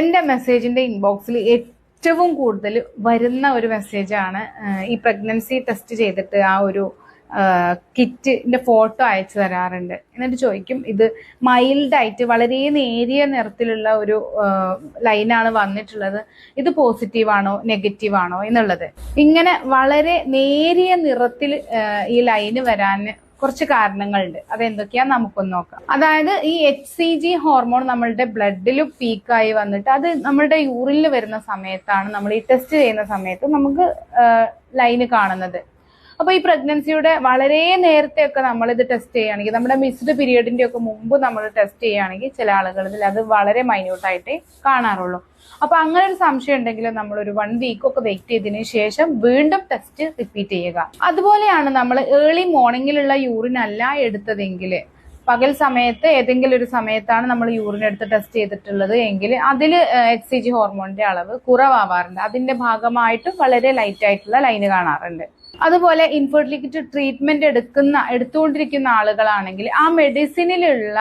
എന്റെ മെസ്സേജിന്റെ ഇൻബോക്സിൽ ഏറ്റവും കൂടുതൽ വരുന്ന ഒരു മെസ്സേജാണ് ഈ പ്രഗ്നൻസി ടെസ്റ്റ് ചെയ്തിട്ട് ആ ഒരു കിറ്റിന്റെ ഫോട്ടോ അയച്ചു തരാറുണ്ട്. എന്നിട്ട് ചോദിക്കും ഇത് മൈൽഡായിട്ട് വളരെ നേരിയ നിറത്തിലുള്ള ഒരു ലൈനാണ് വന്നിട്ടുള്ളത്. ഇത് പോസിറ്റീവാണോ നെഗറ്റീവാണോ എന്നുള്ളത്. ഇങ്ങനെ വളരെ നേരിയ നിറത്തിൽ ഈ ലൈന് വരാൻ കുറച്ച് കാരണങ്ങളുണ്ട്. അതെന്തൊക്കെയാ നമുക്കൊന്ന് നോക്കാം. അതായത് ഈ എച്ച് സി ജി ഹോർമോൺ നമ്മളുടെ ബ്ലഡിൽ പീക്കായി വന്നിട്ട് അത് നമ്മളുടെ യൂറിനിൽ വരുന്ന സമയത്താണ് നമ്മൾ ഈ ടെസ്റ്റ് ചെയ്യുന്ന സമയത്ത് നമുക്ക് ലൈന് കാണുന്നത്. അപ്പൊ ഈ പ്രഗ്നൻസിയുടെ വളരെ നേരത്തെ ഒക്കെ നമ്മൾ ഇത് ടെസ്റ്റ് ചെയ്യുകയാണെങ്കിൽ നമ്മുടെ മിസ്ഡ് പീരീഡിന്റെ ഒക്കെ മുമ്പ് നമ്മൾ ടെസ്റ്റ് ചെയ്യുകയാണെങ്കിൽ ചില ആളുകളിൽ അത് വളരെ മൈന്യൂട്ടായിട്ടേ കാണാറുള്ളൂ. അപ്പൊ അങ്ങനെ ഒരു സംശയം ഉണ്ടെങ്കിൽ നമ്മൾ ഒരു വൺ വീക്ക് ഒക്കെ വെയിറ്റ് ചെയ്തതിന് ശേഷം വീണ്ടും ടെസ്റ്റ് റിപ്പീറ്റ് ചെയ്യുക. അതുപോലെയാണ് നമ്മൾ ഏർലി മോർണിംഗിലുള്ള യൂറിൻ അല്ല എടുത്തതെങ്കിൽ പകൽ സമയത്ത് ഏതെങ്കിലും ഒരു സമയത്താണ് നമ്മൾ യൂറിൻ എടുത്ത് ടെസ്റ്റ് ചെയ്തിട്ടുള്ളത് എങ്കിൽ അതിൽ എച്ച് സി ജി ഹോർമോണിന്റെ അളവ് കുറവാവാറുണ്ട്. അതിന്റെ ഭാഗമായിട്ട് വളരെ ലൈറ്റ് ആയിട്ടുള്ള ലൈന് കാണാറുണ്ട്. അതുപോലെ ഇൻഫെർട്ടിലിറ്റി ട്രീറ്റ്മെന്റ് എടുക്കുന്ന എടുത്തുകൊണ്ടിരിക്കുന്ന ആളുകളാണെങ്കിൽ ആ മെഡിസിനിലുള്ള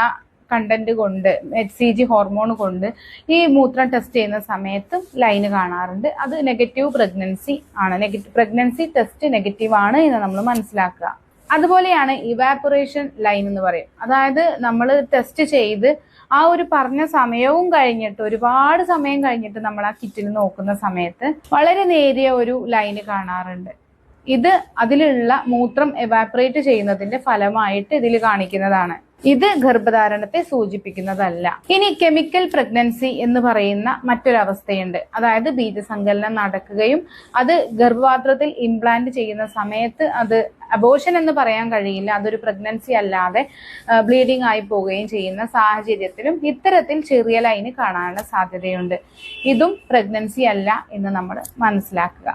കണ്ടന്റ് കൊണ്ട് എച്ച് സി ജി ഹോർമോൺ കൊണ്ട് ഈ മൂത്രം ടെസ്റ്റ് ചെയ്യുന്ന സമയത്ത് ലൈന് കാണാറുണ്ട്. അത് നെഗറ്റീവ് പ്രഗ്നൻസി ആണ്. നെഗറ്റീവ് പ്രഗ്നൻസി ടെസ്റ്റ് നെഗറ്റീവ് ആണ് എന്ന് നമ്മൾ മനസ്സിലാക്കുക. അതുപോലെയാണ് ഇവാപ്പറേഷൻ ലൈൻ എന്ന് പറയും. അതായത് നമ്മൾ ടെസ്റ്റ് ചെയ്ത് ആ ഒരു പറഞ്ഞ സമയവും കഴിഞ്ഞിട്ട് ഒരുപാട് സമയം കഴിഞ്ഞിട്ട് നമ്മൾ ആ കിറ്റിൽ നോക്കുന്ന സമയത്ത് വളരെ നേരിയ ഒരു ലൈന് കാണാറുണ്ട്. ഇത് അതിലുള്ള മൂത്രം എവാപറേറ്റ് ചെയ്യുന്നതിന്റെ ഫലമായിട്ട് ഇതിൽ കാണിക്കുന്നതാണ്. ഇത് ഗർഭധാരണത്തെ സൂചിപ്പിക്കുന്നതല്ല. ഇനി കെമിക്കൽ പ്രഗ്നൻസി എന്ന് പറയുന്ന മറ്റൊരവസ്ഥയുണ്ട്. അതായത് ബീജസങ്കലനം നടക്കുകയും അത് ഗർഭപാത്രത്തിൽ ഇംപ്ലാന്റ് ചെയ്യുന്ന സമയത്ത് അത് അബോഷൻ എന്ന് പറയാൻ കഴിയില്ല. അതൊരു പ്രഗ്നൻസി അല്ലാതെ ബ്ലീഡിംഗ് ആയി പോവുകയും ചെയ്യുന്ന സാഹചര്യത്തിലും ഇത്തരത്തിൽ ചെറിയ ലൈന് കാണാനുള്ള സാധ്യതയുണ്ട്. ഇതും പ്രഗ്നൻസി അല്ല എന്ന് നമ്മൾ മനസ്സിലാക്കുക.